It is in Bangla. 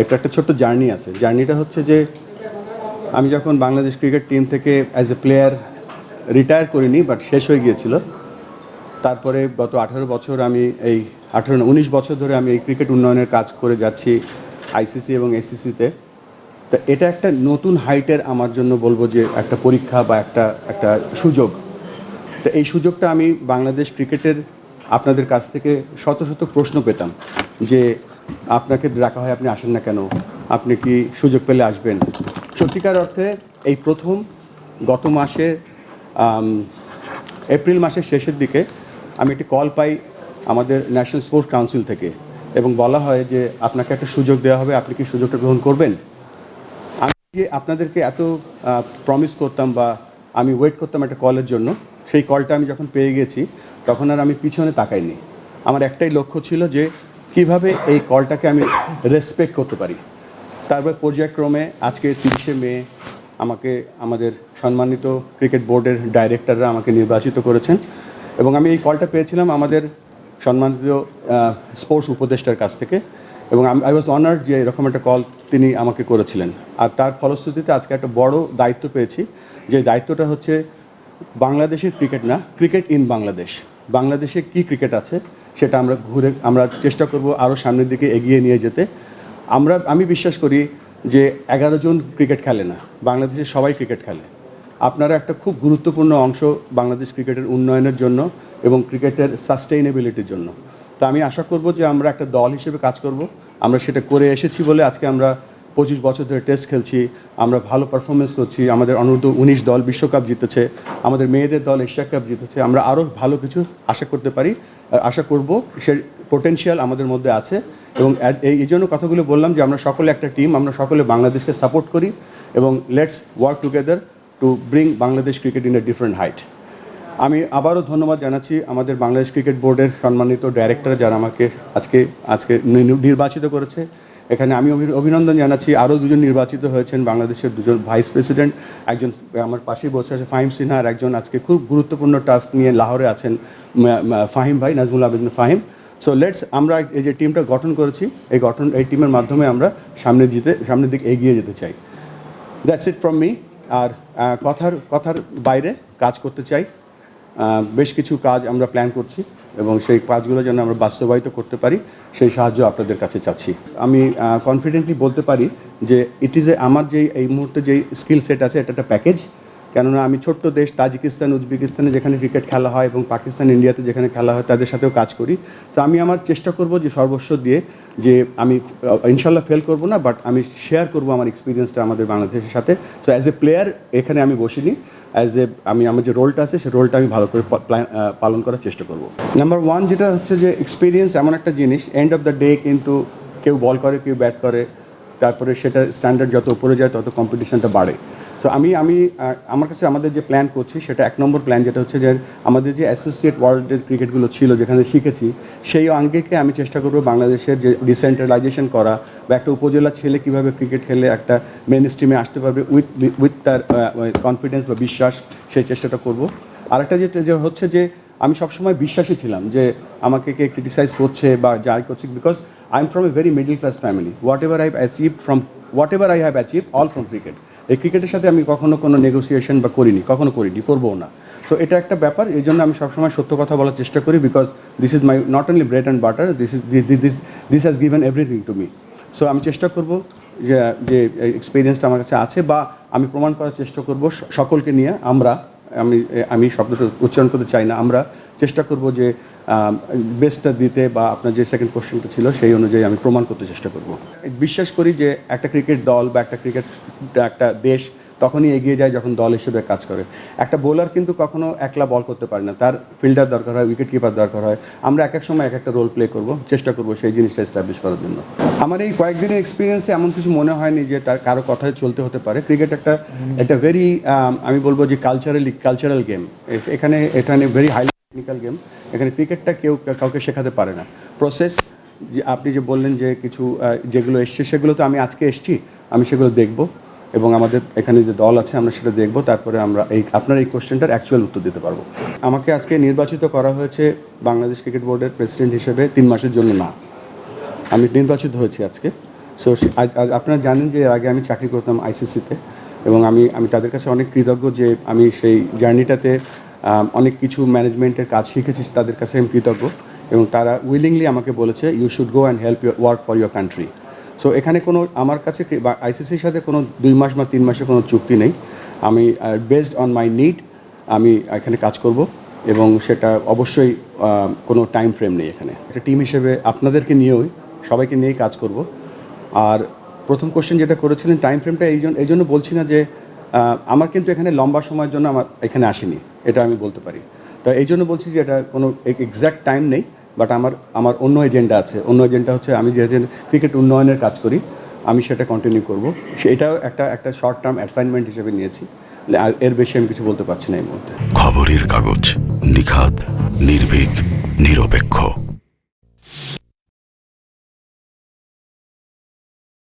এটা একটা ছোট্ট জার্নি আছে। জার্নিটা হচ্ছে যে আমি যখন বাংলাদেশ ক্রিকেট টিম থেকে অ্যাজ এ প্লেয়ার রিটায়ার করিনি বাট শেষ হয়ে গিয়েছিল। তারপরে গত আঠারো বছর আমি এই আঠারো উনিশ বছর ধরে আমি এই ক্রিকেট উন্নয়নের কাজ করে যাচ্ছি আইসিসি এবং এসিসিতে তো। এটা একটা নতুন হাইটের আমার জন্য বলব যে একটা পরীক্ষা বা একটা একটা সুযোগ। তো এই সুযোগটা আমি বাংলাদেশ ক্রিকেটের আপনাদের কাছ থেকে শত শত প্রশ্ন পেতাম যে আপনাকে ডাকা হয়, আপনি আসেন না কেন? আপনি কি সুযোগ পেলে আসবেন? সত্যিকার অর্থে এই প্রথম গত মাসে এপ্রিল মাসের শেষের দিকে আমি একটি কল পাই আমাদের ন্যাশনাল স্পোর্টস কাউন্সিল থেকে এবং বলা হয় যে আপনাকে একটা সুযোগ দেওয়া হবে, আপনি কি সুযোগটা গ্রহণ করবেন? আমি যে আপনাদেরকে এত প্রমিস করতাম বা আমি ওয়েট করতাম একটা কলের জন্য, সেই কলটা আমি যখন পেয়ে গেছি, তখন আর আমি পিছনে তাকাইনি। আমার একটাই লক্ষ্য ছিল যে কীভাবে এই কলটাকে আমি রেসপেক্ট করতে পারি? তারপর পর্যায়ক্রমে আজকে তিরিশে মে আমাকে, আমাদের সম্মানিত ক্রিকেট বোর্ডের ডাইরেক্টররা আমাকে নির্বাচিত করেছেন এবং আমি এই কলটা পেয়েছিলাম আমাদের সম্মানিত স্পোর্টস উপদেষ্টার কাছ থেকে এবং আই ওয়াজ অনার্ড যে এরকম একটা কল তিনি আমাকে করেছিলেন। আর তার ফলশ্রুতিতে আজকে একটা বড় দায়িত্ব পেয়েছি, যে দায়িত্বটা হচ্ছে বাংলাদেশের ক্রিকেট না ক্রিকেট ইন বাংলাদেশ বাংলাদেশে কি ক্রিকেট আছে? সেটা আমরা ঘুরে, আমরা চেষ্টা করব আরও সামনের দিকে এগিয়ে নিয়ে যেতে। আমরা, আমি বিশ্বাস করি যে এগারো জন ক্রিকেট খেলে না, বাংলাদেশে সবাই ক্রিকেট খেলে। আপনারা একটা খুব গুরুত্বপূর্ণ অংশ বাংলাদেশ ক্রিকেটের উন্নয়নের জন্য এবং ক্রিকেটের সাস্টেইনেবিলিটির জন্য। তা আমি আশা করব যে আমরা একটা দল হিসেবে কাজ করব। আমরা সেটা করে এসেছি বলে আজকে আমরা পঁচিশ বছর ধরে টেস্ট খেলছি, আমরা ভালো পারফরমেন্স করছি, আমাদের অনূর্ধ্ব উনিশ দল বিশ্বকাপ জিতেছে, আমাদের মেয়েদের দল এশিয়া কাপ জিতেছে, আমরা আরও ভালো কিছু আশা করতে পারি। আশা করব সে পোটেনশিয়াল আমাদের মধ্যে আছে এবং এই এই জন্য কথাগুলো বললাম যে আমরা সকলে একটা টিম আমরা সকলে বাংলাদেশকে সাপোর্ট করি এবং let's work together to bring Bangladesh cricket in a different height আমি আবারও ধন্যবাদ জানাচ্ছি আমাদের বাংলাদেশ ক্রিকেট বোর্ডের সম্মানিত ডাইরেক্টর যারা আমাকে আজকে আজকে নির্বাচিত করেছে। এখানে আমি অভিনন্দন জানাচ্ছি। আরও দুজন নির্বাচিত হয়েছেন বাংলাদেশের দুজন ভাইস প্রেসিডেন্ট। একজন আমার পাশেই বসে আছে ফাহিম সিনহা আর একজন আজকে খুব গুরুত্বপূর্ণ টাস্ক নিয়ে লাহোরে আছেন ফাহিম ভাই, নাজমুল আবেদিন ফাহিম। সো লেটস আমরা এই যে টিমটা গঠন করেছি, এই গঠন, এই টিমের মাধ্যমে আমরা সামনে যেতে সামনের দিকে এগিয়ে যেতে চাই। দ্যাটস ইট ফ্রম মি আর কথার কথার বাইরে কাজ করতে চাই। বেশ কিছু কাজ আমরা প্ল্যান করছি এবং সেই কাজগুলো যেন আমরা বাস্তবায়িত করতে পারি, সেই সাহায্য আপনাদের কাছে চাচ্ছি। আমি কনফিডেন্টলি বলতে পারি যে ইট ইজ এ আমার যেই, এই মুহূর্তে যেই স্কিল সেট আছে, এটা একটা প্যাকেজ কেননা আমি ছোট্ট দেশ তাজিকিস্তান, উজবেকিস্তানে যেখানে ক্রিকেট খেলা হয় এবং পাকিস্তান ইন্ডিয়াতে যেখানে খেলা হয়, তাদের সাথেও কাজ করি। তো আমি আমার চেষ্টা করব যে সর্বস্ব দিয়ে যে আমি ইনশাল্লাহ ফেল করব না বাট আমি শেয়ার করব আমার এক্সপিরিয়েন্সটা আমাদের বাংলাদেশের সাথে। সো অ্যাজ এ প্লেয়ার এখানে আমি বসিনি। অ্যাজ এ আমি আমার যে রোলটা আছে সেই রোলটা আমি ভালো করে পালন করার চেষ্টা করব। নাম্বার ওয়ান যেটা হচ্ছে যে এক্সপিরিয়েন্স এমন একটা জিনিস এন্ড অফ দ্য ডে কিন্তু কেউ বল করে, কেউ ব্যাট করে, তারপরে সেটা স্ট্যান্ডার্ড যত উপরে যায়, তত কম্পিটিশনটা বাড়ে। তো আমি আমি আমার কাছে আমাদের যে প্ল্যান করছি, সেটা এক নম্বর প্ল্যান যেটা হচ্ছে যে আমাদের যে অ্যাসোসিয়েট ওয়ার্ল্ডের ক্রিকেটগুলো ছিল যেখানে শিখেছি, সেই অঙ্গেকে আমি চেষ্টা করব বাংলাদেশের যে ডিসেন্ট্রালাইজেশন করা বা একটা উপজেলা ছেলে কীভাবে ক্রিকেট খেলে একটা মেন স্ট্রিমে আসতে পারবে উইথ উইথ তার কনফিডেন্স বা বিশ্বাস, সেই চেষ্টাটা করব। আরেকটা যেটা, যে হচ্ছে যে আমি সবসময় বিশ্বাসী ছিলাম যে আমাকে কে ক্রিটিসাইজ করছে বা যাই করছে because I am from a very middle class family whatever I achieve from whatever I have achieve all from cricket এই ক্রিকেটের সাথে আমি কখনো কোনো নেগোসিয়েশন বা করিনি, কখনো করিনি, করবও না। তো এটা একটা ব্যাপার, এই জন্য আমি সবসময় সত্য কথা বলার চেষ্টা করি because this is my not only bread and butter this is this this this has given everything to me so আমি চেষ্টা করব যে যে এক্সপিরিয়েন্সটা আমার কাছে আছে বা আমি প্রমাণ করার চেষ্টা করব সকলকে নিয়ে আমরা, আমি আমি শব্দটা উচ্চারণ করতে চাই না, আমরা চেষ্টা করব যে বেস্টটা দিতে বা আপনার যে সেকেন্ড কোশ্চেনটা ছিল সেই অনুযায়ী আমি প্রমাণ করতে চেষ্টা করব। বিশ্বাস করি যে একটা ক্রিকেট দল বা একটা ক্রিকেট একটা দেশ তখনই এগিয়ে যায় যখন দল হিসেবে কাজ করে। একটা বোলার কিন্তু কখনো একলা বল করতে পারে না। তার ফিল্ডার দরকার হয় উইকেট কিপার দরকার হয়। আমরা এক এক সময় এক একটা রোল প্লে করব, চেষ্টা করব সেই জিনিসটা এস্টাবলিশ করার জন্য। আমার এই কয়েকদিনের এক্সপিরিয়েন্সে এমন কিছু মনে হয়নি যে তার কারও কথায় চলতে হতে পারে। ক্রিকেট একটা একটা ভেরি আমি বলব যে কালচারালি কালচারাল গেম এখানে এখানে ভেরি হাই টেকনিক্যাল গেম এখানে ক্রিকেটটা কেউ কাউকে শেখাতে পারে না। প্রসেস যে আপনি যে বললেন যে কিছু যেগুলো এসছে, সেগুলো তো আমি আজকে এসছি, আমি সেগুলো দেখব এবং আমাদের এখানে যে দল আছে, আমরা সেটা দেখব, তারপরে আমরা এই, আপনার এই কোশ্চেনটার অ্যাকচুয়াল উত্তর দিতে পারব। আমাকে আজকে নির্বাচিত করা হয়েছে বাংলাদেশ ক্রিকেট বোর্ডের প্রেসিডেন্ট হিসেবে তিন মাসের জন্য না। আমি নির্বাচিত হয়েছি আজকে। সো আপনারা জানেন যে আগে আমি চাকরি করতাম আইসিসিতে এবং আমি আমি তাদের কাছে অনেক কৃতজ্ঞ যে আমি সেই জার্নিটাতে অনেক কিছু ম্যানেজমেন্টের কাজ শিখেছি তাদের কাছে আমি কৃতজ্ঞ। এবং তারা উইলিংলি আমাকে বলেছে you should go and help your work for your country so এখানে কোনো, আমার কাছে আইসিসির সাথে কোনো দুই মাস বা তিন মাসে কোনো চুক্তি নেই। আমি বেসড অন মাই নিড আমি এখানে কাজ করব এবং সেটা অবশ্যই কোনো টাইম ফ্রেম নেই এখানে। একটা টিম হিসেবে আপনাদেরকে নিয়েও সবাইকে নিয়েই কাজ করব। আর প্রথম কোশ্চেন যেটা করেছিলেন টাইম ফ্রেমটা এই জন্য এই জন্য বলছি না যে আমার কিন্তু এখানে লম্বা সময়ের জন্য আমার এখানে আসেনি। এটা আমি বলতে পারি। তা এই জন্য বলছি যে এটা কোনো এক্স্যাক্ট টাইম নেই বাট আমার আমার অন্য এজেন্ডা আছে। অন্য এজেন্ডা হচ্ছে আমি যে ক্রিকেট উন্নয়নের কাজ করি, আমি সেটা কন্টিনিউ করব। সেটাও একটা একটা শর্ট টার্ম অ্যাসাইনমেন্ট হিসেবে নিয়েছি। এর বেশি আমি কিছু বলতে পারছি না এই মুহূর্তে। খবরের কাগজ নিখাত নির্ভীক, নিরপেক্ষ।